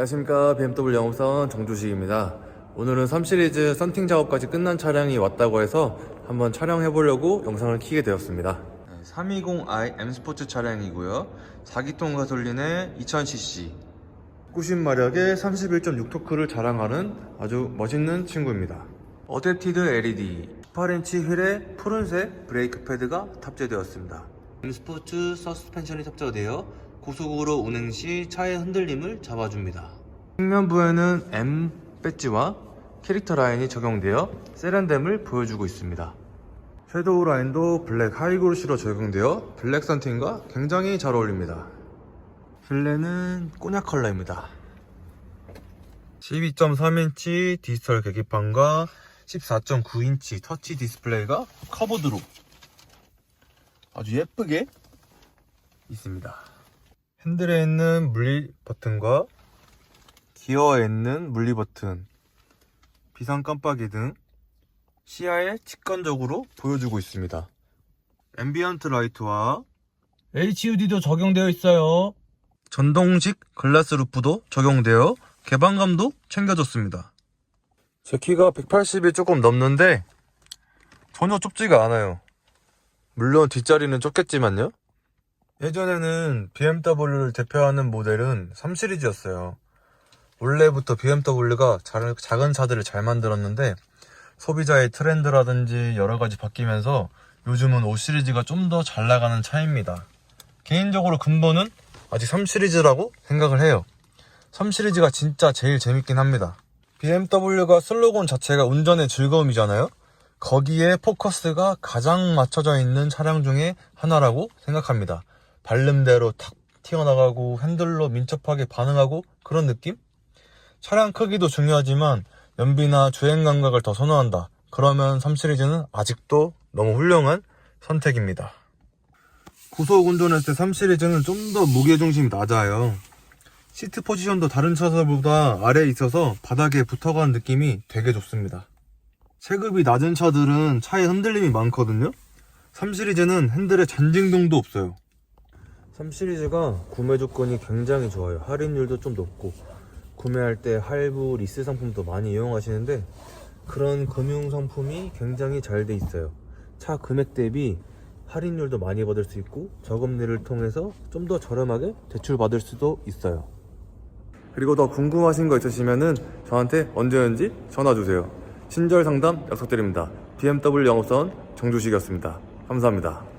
안녕하십니까. BMW 영업사원 정주식입니다. 오늘은 3시리즈 썬팅 작업까지 끝난 차량이 왔다고 해서 한번 촬영해 보려고 영상을 키게 되었습니다. 320i M 스포츠 차량이고요. 4기통 가솔린의 2000cc 90마력의 31.6토크를 자랑하는 아주 멋있는 친구입니다. 어댑티드 LED 18인치 휠에 푸른색 브레이크 패드가 탑재되었습니다. M 스포츠 서스펜션이 탑재되어 고속으로 운행 시 차의 흔들림을 잡아줍니다. 측면부에는 M 배지와 캐릭터 라인이 적용되어 세련됨을 보여주고 있습니다. 섀도우 라인도 블랙 하이그로시로 적용되어 블랙 선팅과 굉장히 잘 어울립니다. 실내는 꼬냑 컬러입니다. 12.3인치 디지털 계기판과 14.9인치 터치 디스플레이가 커브드로 아주 예쁘게 있습니다. 핸들에 있는 물리 버튼과 기어에 있는 물리 버튼, 비상 깜빡이 등 시야에 직관적으로 보여주고 있습니다. 앰비언트 라이트와 HUD도 적용되어 있어요. 전동식 글라스 루프도 적용되어 개방감도 챙겨줬습니다. 제 키가 180이 조금 넘는데 전혀 좁지가 않아요. 물론 뒷자리는 좁겠지만요. 예전에는 BMW를 대표하는 모델은 3시리즈였어요. 원래부터 BMW가 작은 차들을 잘 만들었는데 소비자의 트렌드라든지 여러 가지 바뀌면서 요즘은 5시리즈가 좀 더 잘 나가는 차입니다. 개인적으로 근본은 아직 3시리즈라고 생각을 해요. 3시리즈가 진짜 제일 재밌긴 합니다. BMW가 슬로건 자체가 운전의 즐거움이잖아요. 거기에 포커스가 가장 맞춰져 있는 차량 중에 하나라고 생각합니다. 발름대로 탁 튀어나가고 핸들로 민첩하게 반응하고 그런 느낌? 차량 크기도 중요하지만 연비나 주행 감각을 더 선호한다. 그러면 3 시리즈는 아직도 너무 훌륭한 선택입니다. 고속 운전할 때 3 시리즈는 좀 더 무게중심이 낮아요. 시트 포지션도 다른 차들보다 아래에 있어서 바닥에 붙어가는 느낌이 되게 좋습니다. 체급이 낮은 차들은 차에 흔들림이 많거든요. 3 시리즈는 핸들에 잔진동도 없어요. 3 시리즈가 구매 조건이 굉장히 좋아요. 할인율도 좀 높고 구매할 때 할부, 리스 상품도 많이 이용하시는데 그런 금융 상품이 굉장히 잘 돼 있어요. 차 금액 대비 할인율도 많이 받을 수 있고 저금리를 통해서 좀 더 저렴하게 대출 받을 수도 있어요. 그리고 더 궁금하신 거 있으시면은 저한테 언제든지 전화 주세요. 친절 상담 약속드립니다. BMW 영업사원 정주식이었습니다. 감사합니다.